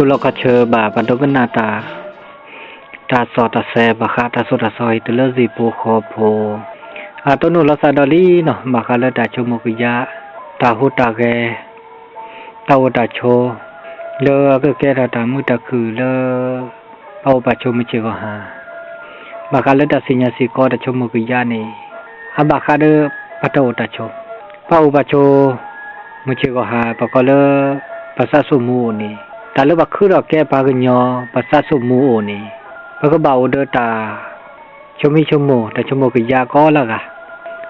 ตุลกเชอบาปันตกนาตา ตาสอตาแซบาคาตาสุตาซอยตุลสีโพคอโพอาตนุลสาดลีเนาะบาคาเลดาชมุกยะตาหุตาแกตาวตาโช เลอก็แกตาตามุตะคือเลอเอาปโชมเจกหาบาคาเลดาสิญาสิกอตาชมุกยะนี่อาบาคาเดปะโตตาโชพระอุปโชมุเจกหาปะกอเลภาษาสมูนี่แต่ลบักคือดอกแก่ปากญอปัสสะสมูโนี่พระกบ่าวเดตาชมิชมมแต่ชมมกิยา ก็ละกะ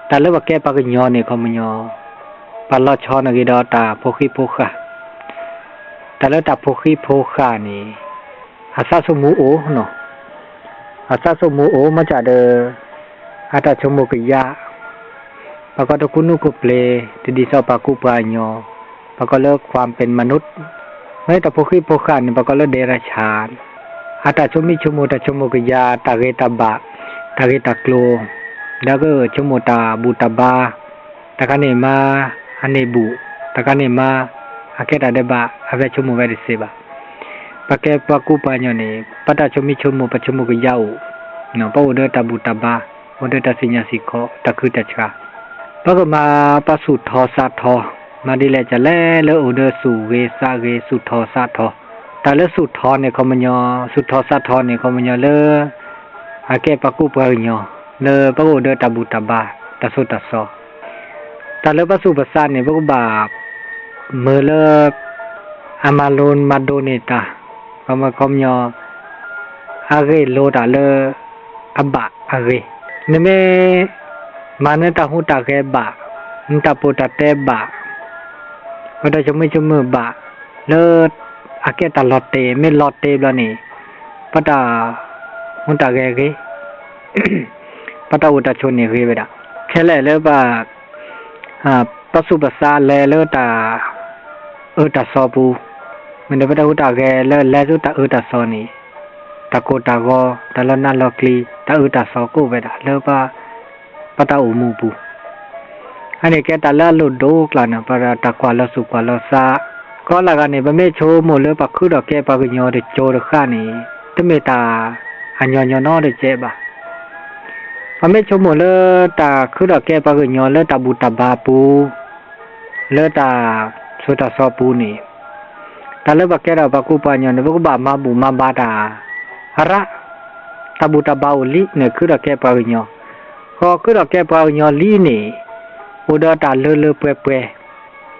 ต่ลบักแก่ปากญอนี่เขามยอปัลลชอนกิดอตาพคโพคะแต่ลตาพคโพคะนี่อาสาสมูโอเนาะอาสาสมูโอมาจากเดออาตาชมมกิยาปาก็ตะคุณุกุเปลติดิสอปากุปาโยปากะเลิกความเป็นมนุษย์ให้ตาพกรีพกันี่ปกลเดรัจฉานอาตาชมิชุมุตาชุมุกยาตาเกตาบะตาเกตาโกลแล้วก็ชุมุตาบุตาบาตาคันเนมาอันเนบุตาคันเนมาอาเกตาเดบะอาเวชุมุเวริเซบะปะเกปะกูปัญญเนปะตาชุมิชุมุปะชุมุกยาวเนาะปะอุเดตาบุตาบาอุเดตาสิญญาสิโคตะคือตาชาปะกมาปะสุทอสาทอมาดีแหละจะแลแล้วอุดสู่เวซาเวสุทอซาทอตาเลสุทอเนี่ยเขามันยอสุทอซาทอเนี่ยเขามันยอเลอาแกปะกูเปยอเลปะกูเดตาบุตาบาตาสุตาซอตาเลปะสุปะซาเนี่ยปะกูบาเมื่อเลอามาลนมาโดเนตาปะมาคอมยออาเรโลตาเลอับบะอาเรเนเมมาเนตาหูตาแกบะนตาโปตาเตบะก็ได้จมือจมือบะเลิศอาเกตลอดเตไม่ลอดเตแล้วนี่ปะตามันตาแกเกปะตาอุตชนนี่เกไปดะแค่แลแล้วบะอ่าปะสุปะสาแลแล้วตาเออตาซอปูมันได้ปะตาอุตาแกแล้วแลสุตาเออตาซอนี่ตะโกตะโกตะลอนาลอกลีตะเออตาซอกูไปดะแล้วบะปะตาอุมูปูอันนี้แกตาละลุดดูกลานะปะตะควาละสุควาละซาก็ละกันนี่ไม่มโชหมดเลยปะคือดอกแกปะกญโอดิโจดข้านี่ตะเมตาอัญญญนอดิเจบะบะเมโชหมดเลยตาคือดอกแกปะกญโยเลตาบุตาบาปู เลตาสุตาซอปูนี่ตาเลบะแกดอกปะกูปะญอนะปะกูบะมาบุมาบาตาฮะระตาบุตาบาอุลิเนคือดอกแกปะกญโยก็คือดอกแกปะกญโยลีนี่ဥဒတာလွလွပွဲပွဲ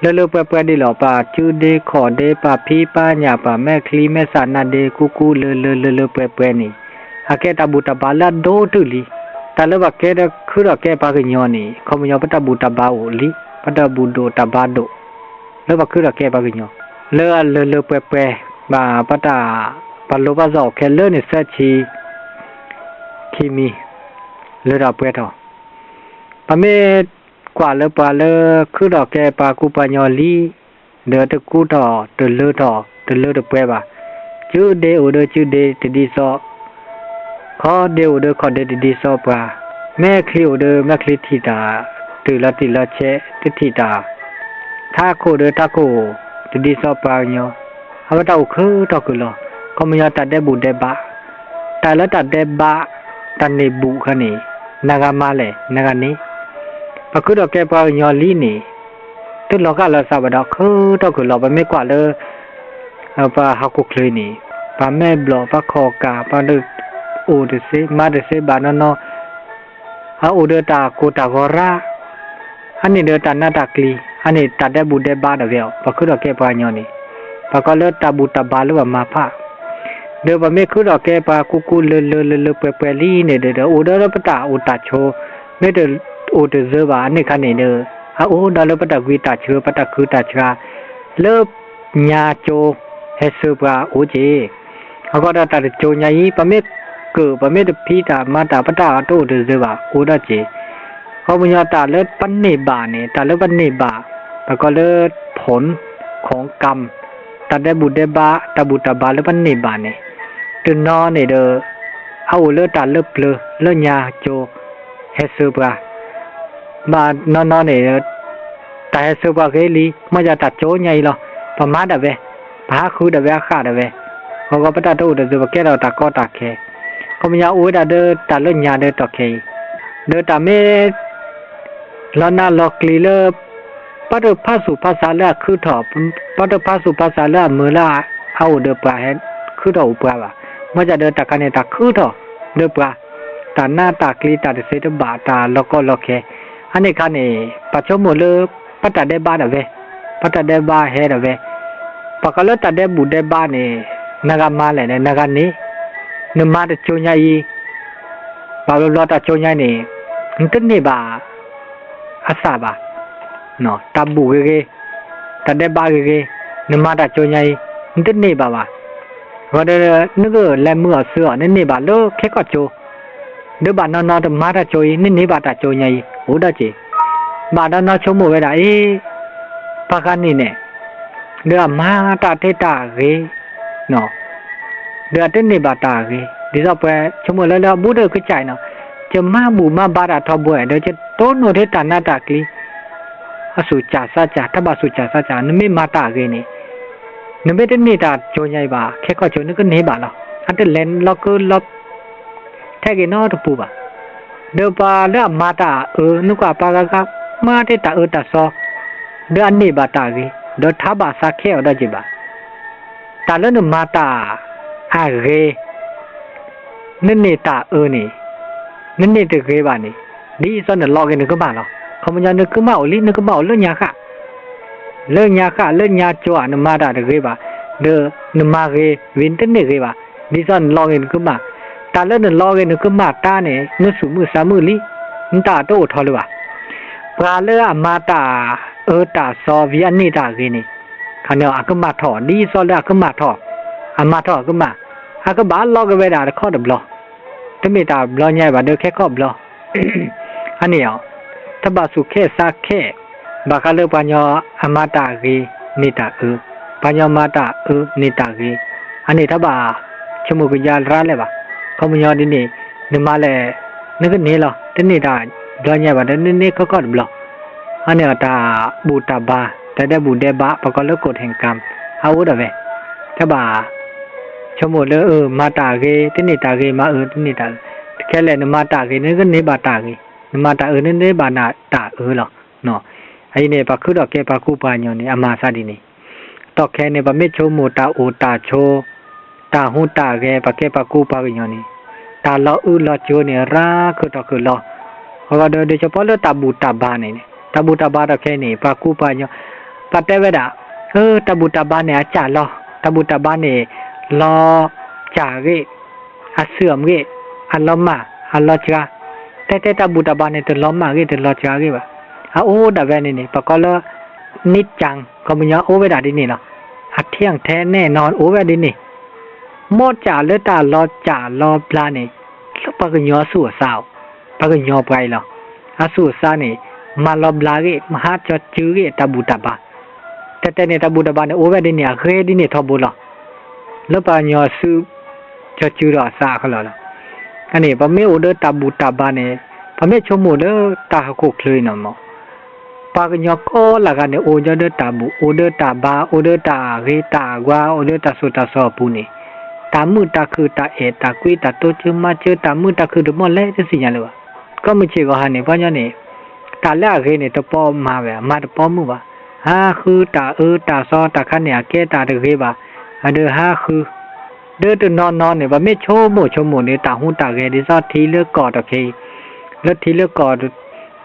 လွလွပွဲပွဲဒီလောပါကျူဒေခေါ်ဒေပါဖီပါညာပါမဲခလီမဲဆာနာဒေကူကူလွလွလွလွပွဲပွဲနီအကဲတဘူတဘာလာဒိုတူလီတလဘကဲခူရကဲပါကညောနီခမညောပတဘူတဘာဝလီပတဘူဒိုတဘာဒိုလဘခူရကဲပါကညောလွလွလွပွဲပွဲဘာပတဘလောဘဇောခဲလွနေဆက်ချီခီမီလွရပွဲတော့ပမေกว่าเลปาเลคือดอกแกปากูปญอลีเดือตะกูดอตะลือดอตะลือตะเปบาจูเดโอเดจูเดติดิซอขอเดโอเดขอเดติดิซอปาแม่คลิโอเดแม่คลิทิตาตือละติละเชติทิตาถ้าโคเดถ้าโคติดิซอปาญอฮาวตาอุคือตอกุลอคอมยาตัดเดบุเดบาตาละตัดเดบาตันเนบุคะนี่นากามาเลนากานีปะคือดอกแกปอยอลีนี่ตึกเราก็เราสาวดอกคือดอกคือเราไปไม่กว่าเลยเอาปะฮักกุกเลยนี่ปะแม่บลอปะคอกาปะดึกอูดเซมาดเซบานนอฮาอูเดตากูตากอราอันนี้เดตานาตากลีอันนี้ตัดได้บุได้บาดเดียวปะคือดอกแกปอยอนี่ปะก็เลิกตาบุตาบาหรือว่ามาพะเดี๋ยวผมไม่คือดอกแกปลากูกูเลเลเลเลเปเปลี่เนี่ยเดี๋ยวอุดรปตาอุตาโชไม่เดี๋โอเดเซบานี่นันเนออาโอดาลปตะกุตาเชือปตะกุตาชราเลิบญาโจ เฮสุบาโอเจเขาก็ได้ตัดโจญายีปะเมเกิดปะเมตพีตามาตาปตาโตเดเ์บาโอดาเจเขาบุญญาตาเลิศปันเนบาเนี่ยตาเลิศปันเนบาแล้วก็เลิศผลของกรรมตาได้บุตรได้บาตาบุตรบาเลิศปันเนบาเนี่ยตื่นนอนเนี่ยเด้อเอาเลิศตาเลิศเปลือเลิศญาโจ เฮสุบามานอนนอนเนี่ยแต่เสบภาเกลีมัจะตัดโจ้ยไงล่ะประมาเดาเวัาคือเดาเวขาดเดาเวเขาก็ไปตัดโจเดือบแก่เราตัดก็ตัดเข่เขาไม่อยากอุ้ยเดือดตัดเลื่อนยาเดือดตัดเข่เดือดต่เมื่ล้อนาล็อกลีเลอร์ปัดผ้าสุภาษาเล่อคือ ถอบปัดผ้าสุภาษาเลืเมื่อละ เอาเดือบไปให้คือถอบไปว่ะมันจะเดือดตัดกันเนี่ยตัดคือถอบเดือบไปตัดหน้าตัดกลีตัดเสื้อบาตาล็อกก็ล็อกแคအနေခါနေပချုံမလပတ်တတဲ့ဘာနပဲပတ်တတဲ့ဘာဟဲရပဲပကလတတဲ့ဘူးတဲ့ဘာနေနဂမလည်းနဲ့နဂနေနမတချုံညာကြီးဘာလို့လောတာချုံညာနေတနေ့ပါအစပါနော်တဘူကေကေတတဲ့ဘာကေကေနမတချုံညာကြီးတနေ့ပါပါဟောတယ်နကလက်မှုအဆောနနေပါလို့ခက်ကချိုးဒီဘာနော်နော်တမတာချိုးရင်နေပါတာချိုးညာကြီးဟုတ်မာဒနာချုံမဝဲတာအေးဘာကနေနဲ့ဒါမာတာတေတာရေနော်ဒါတဲ့နေပါတာရေဒီတော့ပဲချုံမလဲလဲဘူးတဲ့ခွချိုင်နော်ကျမဘူမဘာတာထဘွဲတော့ကျတော့နိုတဲ့တနာတာကလီအဆူချာစာချာတဘဆူချာစာချာနမေမာတာရေနေနမေတဲ့နေတာကြုံရိုက်ပါခက်ခွချုံနကနေပါလားအဲ့တဲ့လန်လော့ကလော့ထဲကနော်တပူပါ de pa da mata e nu ka pa ga ka ma te ta e ta so de ani ba ta gi de tha ba sa khe o da ji ba ta le nu mata a ge ne ne ta e ni ne ne te ge ba ni di so ne lo ge ne ko ba lo ko ma ja ne ko ma o li ne ko ba o lo nya kha lo nya kha lo nya cho a ne mata de ge ba de ne ma ge win te ne ge ba di so ne lo ge ne ko ba ကာလနဲ့လောကနဲ့ကမတာနဲ့နုစုမှုစမှုလီန်တာတော့ထော်လို့ပါဘာလဲအမတာအတာဆော်ဗီယက်နေတာကင်းနေခဏအကမထော်ဒီဆော်လာကမထော်အမထော်ကမအကဘာလောကပဲတာခေါ်တယ်ဘလောတမိတာဘလောညဲပါတော့ခဲခေါ်ဘလောအနည်းအောင်တဘစုခဲစားခဲဘာကလည်းပညာအမတာကြီးနေတာအပညာမတာအနေတာကြီးအနည်းတဘချမှုကြရလဲပါခမယောဒီနေနမလဲနကနေလားတနေ့တာဒွညဘာတနေ့နေခကော့ဘလဟာနေတာဘူတာဘာတတဲ့ဘူတဲ့ဘာပကလကိုထင်ကံဟာဝဒပဲတဘာချမို့လဲမတာကေတနေ့တာကေမအတနေ့တာတကယ်လဲနမတာကေနေကနေဘာတာကေနမတာအနေနဲ့ဘာနာတာအလားနော်အဲ့ဒီနေပါခုတော့ကေပါခုပါညောနေအမစာဒီနေတော့ခဲနေပါမေချုံမတာအိုတာချိုးตาหูตาแกปกแกปากูปากอย่างนี้ตาเราอือเราจูเนี่ยรักคือต่อคือเราเรา่าโดยเฉพาะเรื่องตาบูตาบานเนี่ยตาบูตาบานเราแค่นี้ปากูปากนี่ยปะเตเวดะเออตาบูตาบานเนี่ยจ่าเราตาบูตาบานเนี่ยรอจ่าเกะอาเสื่อมเกะอันล้อมมา อันล้อจ้าแต่แต่ตาบูตาบานเนี่ยตัวล้อมมาเกะตัวล้อจ้าเกวะอาโอ้ดาแวนี่นี่ปาก็เลินิดจังก็มีเนาะโอ้เวดาดินี่เนาะอัดเที่ยงแท้แน่นอนโอ้เวาดินี่မော့ကြလက်တာလောကြလောပလာနေလောက်ပကညောဆူအဆောက်ပကညောပိုင်လောအဆူအစာနေမလောပလာကေမဟာချောကျူကေတဘူတပါတတနေတဘူတပါနေအိုဝဲဒီနေခဲဒီနေထောဘူလောလောပညောဆူချောကျူတော့အစာခလောလောကနေပမေအိုဒတဘူတပါနေပမေချုံမိုဒတာခုခလွိနမောပါကညကောလာကနေအိုဂျဒတဘူအိုဒတဘာအိုဒတရေတာကွာအိုဒတဆူတဆောပူနေตามือตาคือตาเอตากุยตาโตชื่อมาเชื่อตามือตาคือดมอเล่จะสิญาเลยวะก็ไม่เชื่อก็หันเนี่ยเพราะเนี่ยตาแรกเ็นเนี่ยตะปอมาแบบมาตะปอมือวะฮะาคือตาเออตาซอตาขันเนี่ยแกตาเด็อเวันเดือห้าคือ เดือตัวนอนนอนเนี่ยว่าไม่โชว์โมโชว์โมเนี่ยตาหูตาแกดิซอทีเลือกกอดโอเคเลือกทีเลือกกอด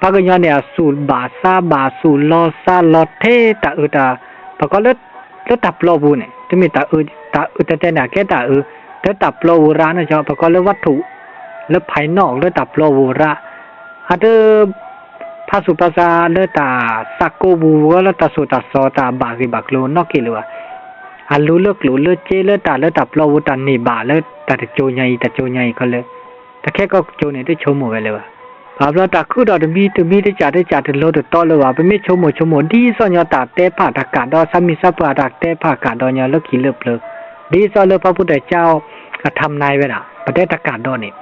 ปะกย้อนเนี่ยสูตบาซาบาสูตลอซาลอเทตาเออตาปากก็เลือกเลือกตับลอบูเนี่ยที่มีตาเออตาอแต่แต่หนาแค่ตาออถ้าตับโลวุระนะจอบประกอบเรื่องวัตถุเรื่องภายนอกเรื่องตับโลวุระอาจจะภาสุภาษาเรื่องตาสักโกบูเรื่องตาสุตัโซอตาบาสิบักโลนอกกี่เลยวะอันรู้เลือกหลูเลือกเจเลือกตาเลือกตับโลวุตันนี่บาเลือกตาโจใหญ่ตาโจใหญ่ก็เลยแต่แค่ก็โจเนี่ยได้ชมหมดไปเลยวะภาพเราตาคู่ดอกมีตัวมีได้จัดได้จัดโลดต่อเลยว่าเป็นไม่ชมหมดชมหมดดีส่วนยอตาเตะผ่าตากาดอสามีซับผ่าตากเตะผ่ากาดนีนยเลอกขี้เลอกเลอกดีซอเลพระพุทธเจ้าทำนายไว้ละประเทศตะกาดโดนี่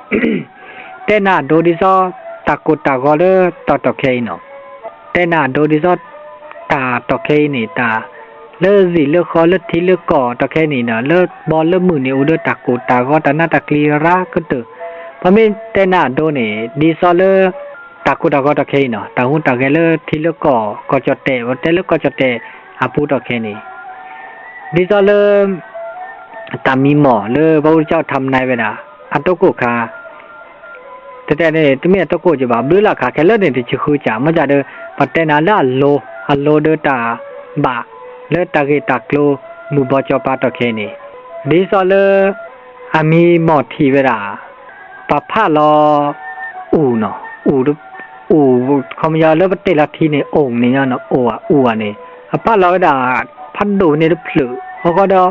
แต่น่าโดดีซอตะกุตะกอเลตอตอเคเนาะแต่น่าโดดีซอตาตอเคนี่ตาเลือสีเลือคอเลือทีเลือก่อตะแค่นี้เนาะเลือดบอลเลือดมือนี่อุดตะกูตากอตะหน้าตะกลีระก็ตึอพราะไม่แต่น่าโดนี่ดีซอเลตะกูตะกอตะเคยเนาะตะหุ่นตะแกเลือทีเลือก่อก็จะเตะวแต่เลือก็จะเตะอาปูตะแค่นี้ดีซอเลအတမီမောလေဘောကြောက်ทำနိုင်ပဲလားအတုတ်ကိုခါတတဲ့နဲ့တမီအတုတ်ကိုကြပါဘလူးလာခါခဲလက်နေတချခုကြမကြတဲ့ပတဲနာလာလိုဟလိုဒတာဘာလက်တကေတကလိုမူဘောကြောပါတော့ခဲနေဒီစော်လေအမီမောထီပဲလားပဖလောဦးနော်ဦးတို့ဦးခမရလက်ပတဲလာထီနေအုံနေရနော်အိုကဦးကနေအဖလောတာဖတ်တို့နေလို့ဖလို့ဟောကတော့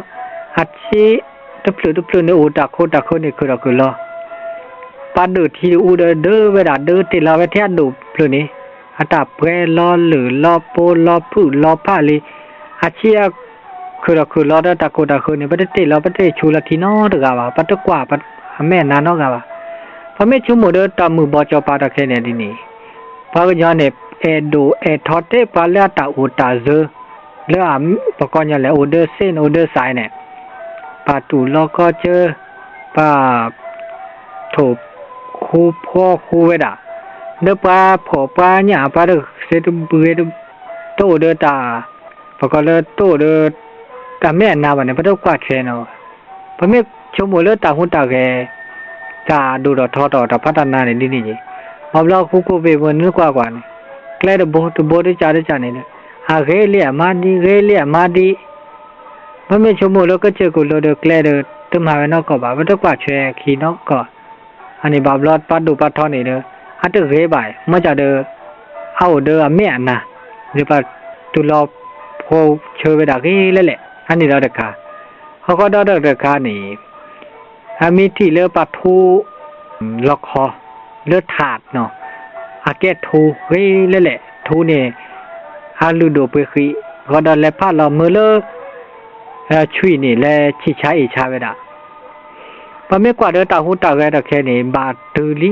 หัดชีตุพลุตุพลุเนอูตักโคตักโคนี่คือเราคือเราปาดูที่อูเดอเดอเวลาเดอติเราไปเที่ยดูพลุนี้อัตาเปรลอหรือลอโปลอผู้ลอผ้าลีอาเชียคือเราคือลอดตะโกตะโกเนี่ยประเทศเราประเทศชูละทีนอตกาวะปัตกว่าปัตแม่นานอกาวะพระแม่ชูหมดเดอตามือบอจอปาตะเคเนี่ยดินี่พระก็ย้อนเนี่ยเอโดเอทอเตปาเลตาอูตาเซเลอะปะกอนยาเลโอเดอร์เซนโอเดอร์ไซเนี่ยป่าตูลอกก็เจอป่าโถบคูพ่อคูเวดาเดปลาผอปลาเนี่ยปลาเดเซตบือโตเดือตาปรกเลโตเดือตาแม่นาวันนี้พระเด้ากว่าเชนเอาพระเม่ชมวยเลตาหุ่นตาแกตาดูดอทอต่อตาพัฒนาในนี่นี่มอบลอกคุกเวเวนึกว่ากว่านี่แกล้ดบตบได้จ่าได้จ่าเนี่นะหาเกลี่ยมาดีเกลี่ยมาดีพเมชมูแล้วก็เจอกุโลเดอแกลเดอตึมหาไวนอกก็บาวมัตกว่าแชขีนอกก็อันนี้บาบลอดปัดดูปัดทอนี่เด้ออัตเรบายมอจากเดอเอาเดอเมียนะหรือปัดตุลอบโพเชอไปดักเลยแหละอันนี้เราเด็กค่ะเขาก็ดอเด็กค่ะนี่อามีที่เลือปัดทูล็อกคอเลือถาดเนาะอาเกตทูเฮ้ยเลยแหละทูเนี่ยฮาลูโดเปคีก็ดอนและพลาดเราเมื่อเลิกแล้วช่วยนี่และชใช้าอีชาเวดาพอไม่กว่าเดือตาหูตาแวตาแค่นี้บาดตือลิ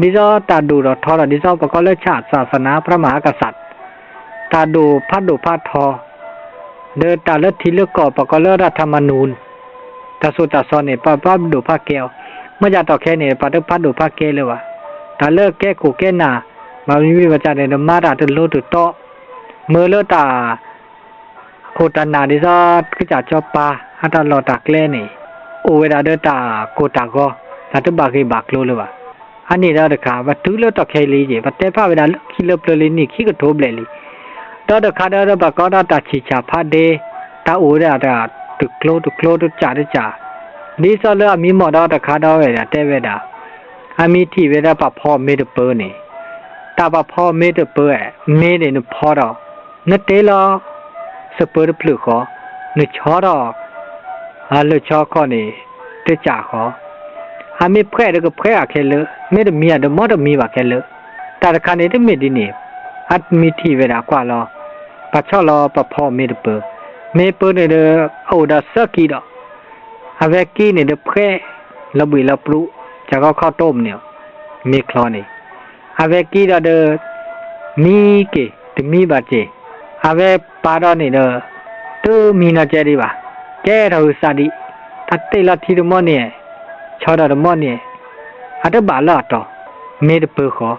ดิจอตาดูราทอาดิจอประกอบเลือชาติศาสนาพระมหากษัตริย์ ตาดูพัดดูพัดทอ เดินตาเลือดท้งเลือกก่อประกอบเลือรัฐธรรมนูญตาสุตาซอนเนี่ยป้าป้าดูผ้าเกลวเมื่อจะต่อแค่เนี่ยป้าต้องพัดดูผ้าเกลวเลยวะตาเลือกแก้ขู่แก้หนามาวิวิวจารในธรรมะตาถึงรู้ถึงโตเมื่อเลือกตาကိုတနာဒီစာကကြချောပါဟာတလော်တာကလဲနေအိုဝေဒါဒတာကိုတာကောဒါတဘာကိဘာကလိုလပါအနေတော့တခါဘတူးလတော့ခဲလေးကြီးဘတဲဖဝေဒါခီလပလလေးနိခိကထိုးပလေလီတော့တခါတော့ဘကောတာတာချီချာဖတ်တယ်တာအိုရတာတူကလိုတူကလိုတူကြတဲ့ကြနေစလအမီမော်တော့တခါတော့ဝေဒါတဲဝေဒါအမီတီဝေဒါပဖောမေတပေါ်နေတာပဖောမေတပေါ်မေနေနဖောတော့နတဲလောสเปรดพลุขอนึชอรออาลชอคอนี่เตจาขออาม่แพร่เด็กแพร่แค่เลยไม่ได้มีอะไรมอดมีว่าแค่เลยแต่คณนนี้ไม่ดีนี่อัดมีที่เวลากว่าลอปัจฉลอปาพอไม่ได้เปิดไม่เปิดเด้อเอาดาสกีดอกอาเวกี้เนี่ยเด็กแพร่ระบุระปลุจะก็ข้าวต้มเนี่ยมีคลอนี่อาเวกี้เด้อมีเกตมีบาเจ ave paro ni no tu mina jeri ba je ra usa di ta te la thi mo ni cho da mo ni a de ba la to me de pe kho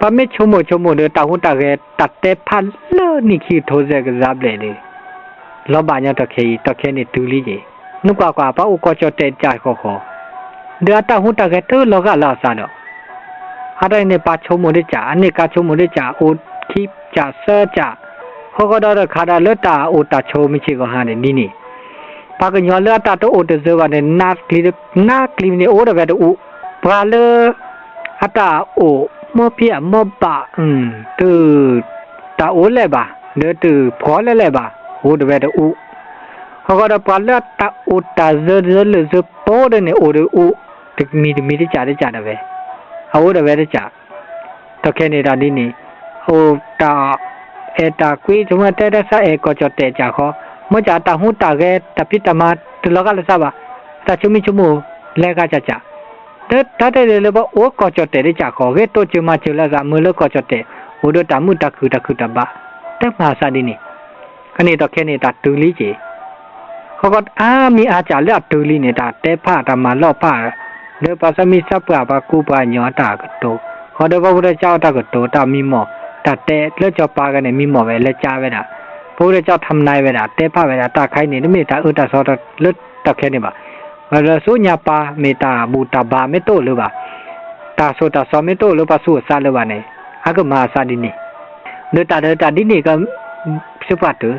pa me chu mo chu mo de ta hu ta ge ta te pha lo ni khi tho je ga za ble ni lo ba nya to khe to khe ni tu li ji nu kwa kwa pa u ko cho te ja kho kho de ta hu ta ge tu lo ga la sa no อะไรในปาชมโมได้จ่าอันนี้กาชมโมได้จ่าโอคีจ่าเซอร์จ่าဟောကဒါခါဒါလတာအိုတာချိုမီချေကဟာနေနီနီပါကညောလတာတိုအိုတဇေဝနေနာကလီနာကလီနေအိုဒဘဲတူဘာလအတာအိုမောပြမောပါအင်းတူတာအိုလဲပါနေတူဖောလဲလဲပါဟိုဒဘဲတူဟောကဒါပါလတာအိုတာဇေဇလဇပေါ်နေအိုဒူတမီတမီတကြတဲ့ကြတယ်ပဲဟိုဒဘဲတကြတခဲနေတာနီနီဟိုတာเอตาคุยจุงเตเตซาเอก็จดเตจาขอเมื่อจาตาหูตาเกตาพิตามาตลกะละซาบะตาชุมิชุมูเลกะจาจาเตตาเตเลบะโอก็จดเตจาขอเกโตจุมาจุละซามือลก็จดเตโอดตามุตะคือตะคือตะบะเตมาซาดินี่ခဏတော့ခဲနေတာတူလီကြီးခကတ်အာမီအားကြလက်တူလီနေတာတဲဖတာမလော့ဖလေပါစမီစပ်ပါပါကူပါညောတာကတော့ခေါ်တော့ဘုရားကြောက်တာကတော့တာမီမော့တာတဲလက်ကြောပါကနေမိမော်ပဲလက်ကြပဲတာဘိုးတဲ့ကြောက်ထမနိုင်ပဲတာတဲဖပဲတာတခိုင်းနေမိတာဥတဆောတော့လွတ်တက်ခဲနေပါဘာလို့ဆိုညာပါမေတာဘူတာဘာမေတော့လို့ပါတာဆိုတာဆောမေတော့လို့ပါဆိုစားလို့ပါနေအကမစာဒီနေလွတ်တာတာဒီနေကစပတ်တူ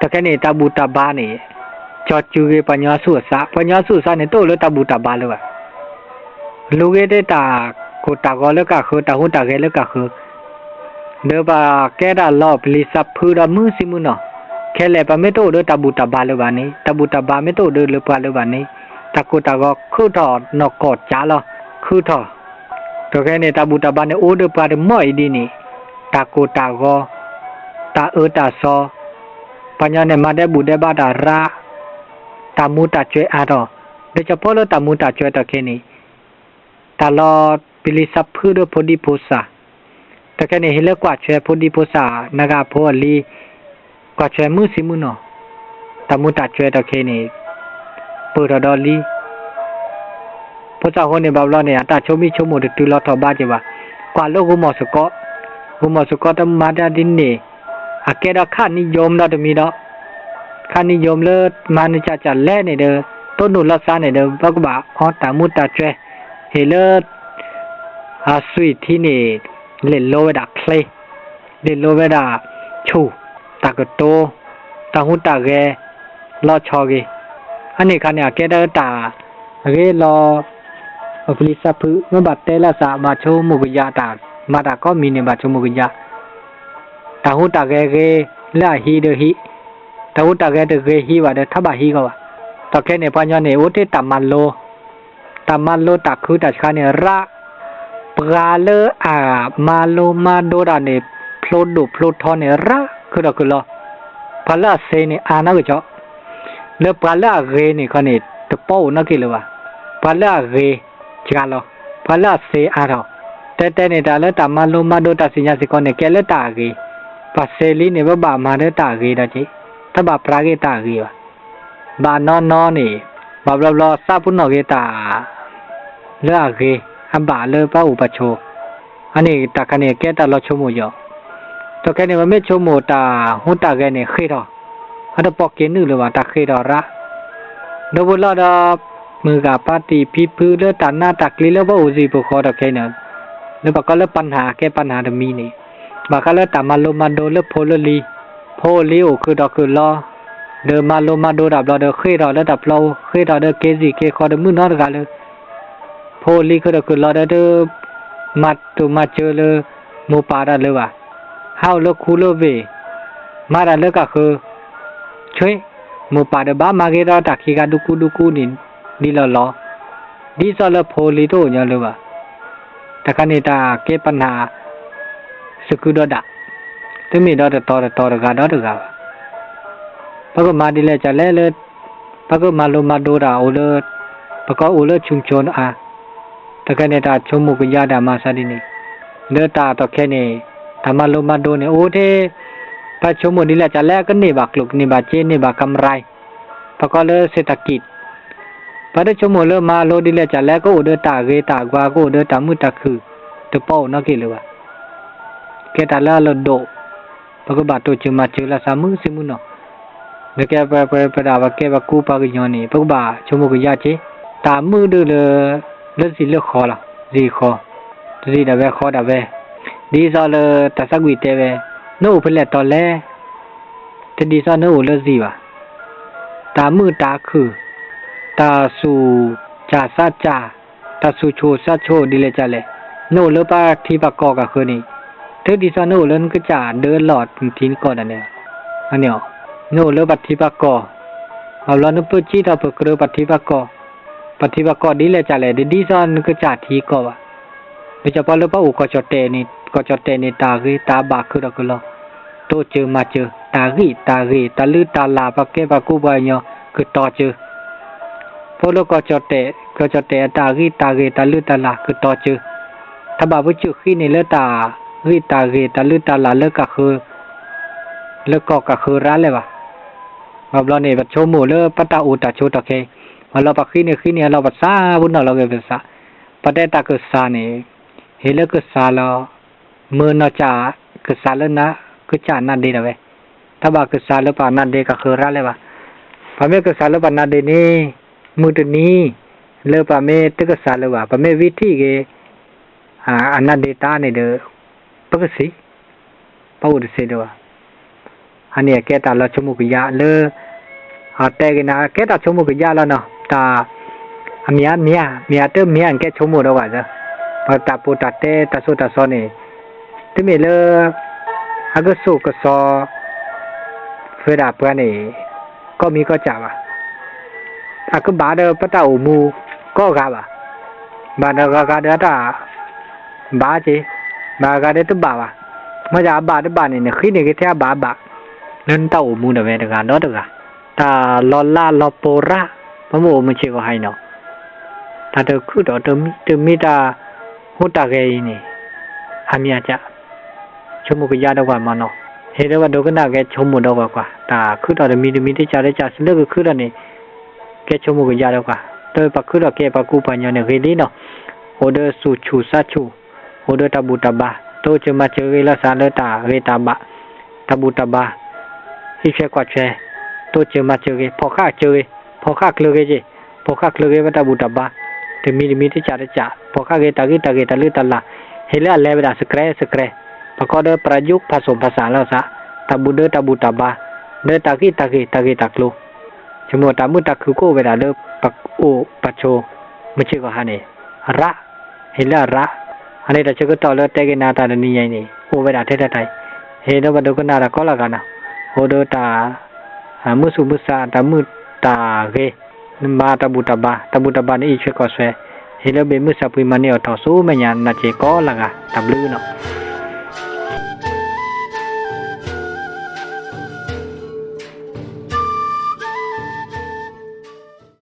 တခဲနေတာဘူတာဘာနေကြော်ကျူရဲ့ပညာစုအစပညာစုအစနဲ့တော့လို့တဘူတာဘာလို့ပါလူခဲ့တဲ့တာကိုတာကောလကခတာဟုတ်တာခဲလကခเดบาแกดาลอบลิซับพืดามือซิมุนอแค่แลปะไม่โตเดตาบุตาบาเลบานี้ตาบุตาบาไม่โตเดเลปาเลบานี้ตะกูตะกอคือถอดนกกอดจ้าลอคือถอดตัวแค่เนี่ยตาบุตาบาเนี่ยโอเดปาเดม่อยดีนี่ตะกูตะกอตาเออตาซอปัญญาเนี่ยมาได้บุได้บาดาระตามูตาช่วยอะารโดยเฉพาะเรงตามูตาช่วยตะแค่นี้ตลอดปิลิซับพื้นดพอดีโพสาต่แค่นี้เห็นเลิกกว่าเชื่อพุทธิพุทธานาคาพุทีกว่าเชื่อมือสิมือเนาะแต่มุตัดเชื่อตะเคียนี่้ปุถุดอลีพระเจ้าคนในบาบลอนเนี่ยตาชมีชมุมดตุลอทอบ้าจีวะกวาดโลกหุ่มสุกโกหุ่มสุกโกต้งมาด้ดินเนี่ยอาเกดอข้านิยมเราจะมีเนาะข้านิยมเลิศมานิจจัดแล่เนี่เด้อ ต้นหนุนลักษาเนี่ยเด้อพระกบ่าอ๋อแต่มุตัดเชื่เฮเลิศอาสุยที่เนี่ยလေလောဝဒခလေလေလောဝဒချူတကတောတဟုတကဲလောချောကေအနေခါနေကဲတာတာရေလောပလီစဖုမဘတဲလာစာမချိုးမှုကရတာမတာကောမီနေမချိုးမှုကရတဟုတကဲကေလာဟီဒဟီတဟုတကဲတကေဟီပါတဲ့ထပါဟီကောပါတခဲနေပညာနေဦးတေတမလောတမလောတခုတခါနေရာပဂါလအာမာလိုမာဒိုရာနေဖလိုဒိုဖလိုထောနေရာခုရခုလဖလာစေနေအာနာကကြောလေပလာရေနေခနေတပေါနကိလဝပလာရေကြာလောဖလာစေအာတော့တဲတဲနေတာလဲတမလိုမာဒိုတာစညာစီကောနေကဲလက်တာကြီးပါစေလီနေဘဘာမာတဲ့တာကြီးတကြီးသဘပရာကြီးတာကြီးပါဘာနော်နော်နေဘာဘလဘလစပုနော်ကြီးတာလာကြီးอันบาเลยป้าอุปโชอันนี้ตะกันเนี่ยแกตัดชั่วโมงเยอะตัวแกเนี่ยไม่ชมวโตาหุ่นตาแกเนี่ยเคยดออันนั้นปอกเกนึ่งเลยว่าตาเคยดอละดบุดอดมือกับปาตีพิพืนเลือดตัดหน้าตักลีแล้วป้าอุจีปคอตะแกเนี่ยแล้วบอกก็เลือปัญหาแกปัญหาะมีนี่บากก็เลือตัมมาลมาโดเลือโพลลีโพลิโอคือดอกคือรอเดินมาลมาโดดับเราเดินเคยดอแล้วดับเราเคยดอเดินเกจีเกคอเดินมือนอตกันเลยဖိုလီခရကလာဒမတ်တူမချေလမူပါရလဝဟောလခုလဝေမာရလကခချွေမူပါရဘာမဂေရတခိကဒုကုဒုကုနိနီလလောဒီစလဖိုလီတို့ညလဝတခဏိတာကေပနာစကုဒဒသူမိတော့တော်တော်ကတော့တကဘဂမတိလဲကြလဲလဲဘဂမလိုမတို့တာအိုလဘကောအိုလချုံချုံအာในตาชมุกยาดามาซาดินีเนื้อตาต่อแค่นี้ธรรมลมาดูเนี่ยโอ้เทพระชมุนี่แหละจะแลกกันนี่บักลุกนี่บาเจนี่บักกำไรพระก็เลยเศรษฐกิจพระชมุเริ่มมาโลดีแหละจะแลกก็อุดตาเกตากว่าก็อุดตามือตะคือตะเป้านักเกลวะเกตาละลดโดพระก็บาดตัวจึงมาเจอละสามือสิมุนเนาะแล้วแกไปไปไปด่าว่าแกว่ากู้ปากยอนี่พระกอบาชมุกยาเจตามือดูเลยลือดสีเลือดคอละสีคอสีดับเวคอดับเวดีซอเลยตัสักวีเตเวนู่เป็นแหล่ตอนแรกจะดีซอนู่เลือดสีวะตาเมื่อตาคือ ตาสู่จ่าซาจ่าตาสู่โชซาโชดีเลยจ่าเลยนู่เลือดปาทีปากอกะคือนี่ถ้าดีซอนู่เลือดก็จะเดินหลอดทิ้งก่อนอันเนี้ยอันเนี้ยนู่เลือดปทิปากกอเอาแล้วนู่เปิดจีทับเปิดกระปุทิปากอกอปฏิบัติก็ดีเลยจ้ะเลยดีดีซ้อนก็จ่าทีก็ว่าไม่เฉพาะเรื่องพระอุกจตเตนี่ก็จตเตนี่ตากีตาบากคือเราคือเราโตเจอมาเจอตากีตากีตาลือตาลาปกเก็บปะกู้ใบเนาะคือต่อเจอพวกเราก็จตเตก็จตเตตากีตากีตาลือตาลาคือต่อเจอถ้าบาปวิจุขี้นี่เลือตากีตากีตาลือตาลาเลือกก็คือเลือกก็คือร้านเลยวะแบบเราเนี่ยแบบโชว์หมู่เลือกปะตาอุตตะโชว์ตะเคพอเราปักขี้เนี่ยขี้เนี่ยเราปัซาบุญเราเราเกิ็บสะปัดดไ้ตาเกิดซาเนี่ยเฮเลเกิดซาเลเมื่อนาจ่าเกิดซาลนะเกิดจานาดีนะเว้ยถ้าบ้าเกิดซาลปานาดีก็คือรัเลยวะพอเมื่อกิดซาลปานาดีนี่มือตัวนี้ เลือบปาเมตกุศาลวะพอเมื่อวิธีเกอ่าอนาดีตาเนี่ยเดือปกติปวดเสียด้วยอันนี้แกตัดเราชมุกยาเลออาเต่กินนะแกตัดชมุกยาแล้วเนาะတာအမြမြမြတဲ့မြန်ကဲချုံမတော့ပါစားဘာတာပူတာတဲ့တဆုတဆောနေတိမေလအကဆုကဆောဖေရာပနေကောမီကောကြပါအကဘာတော့ပတအူမူကောကားပါဘာတော့ကားတာဘာကြီးဘာကားတဲ့တပါပါမကြဘာတပါနေခိနေကတဲ့ဘာဘာနန်တောမူနမဲတကတော့တကတာလောလာလောပိုရာဘမို့မချေကိုဟိုင်းနော်ဒါတခုတော့တမီတမီတာဟိုတာခဲရင်နေအမြကြချုံမကရတော့ပါမနော်ဟေတော့ဒုက္ခနာကဲချုံမတော့ပါကွာဒါခုတော့တမီတမီတကြတဲ့ကြစလကခုတော့နေကဲချုံမကရတော့ကွာတော့ပခုတော့ကဲပကူပညာနေရေဒီနော်ဟိုဒဆူချူစာချူဟိုဒတဘူတဘာတော့ချမချေဝေလာစာလတာဝေတာဘာတဘူတဘာဟိချေကွာချေတော့ချမချေဖောခါချေพอคักเลยเจพอคักเลยเวตาบุตรบ้าเดมีมีที่จ่าจ่าพอคักเกตากิตากิตาลือตาลาเฮเลอะไรเวลาสเครสเครประกอบด้วยประยุกผสมภาษาแล้วซะตาบุเดตาบุตรบ้าเดตากิตากิตากิตากลูจำนวนตามือตาคือกู้เวลาเดปักอุปโชม่ใช่ก็ฮันเนระ เฮเลอะระ อันนี้เราจะก็ต่อเลือดแต่กินนาตาเดนี่ยไงนี่ โอเวลาเท่าไทยเฮ้ยเราบัดดูก็นาตะก็ละกันนะโอเดตาอ่ามือสูบมือซาตามือတာရေနမတဘူတဘာတဘူတဘာနေချေကောဆွဲဟေလဘေမှုစပွေမနေအတော်ဆိုးမညာနာချေကောလာကတဘလူးနော်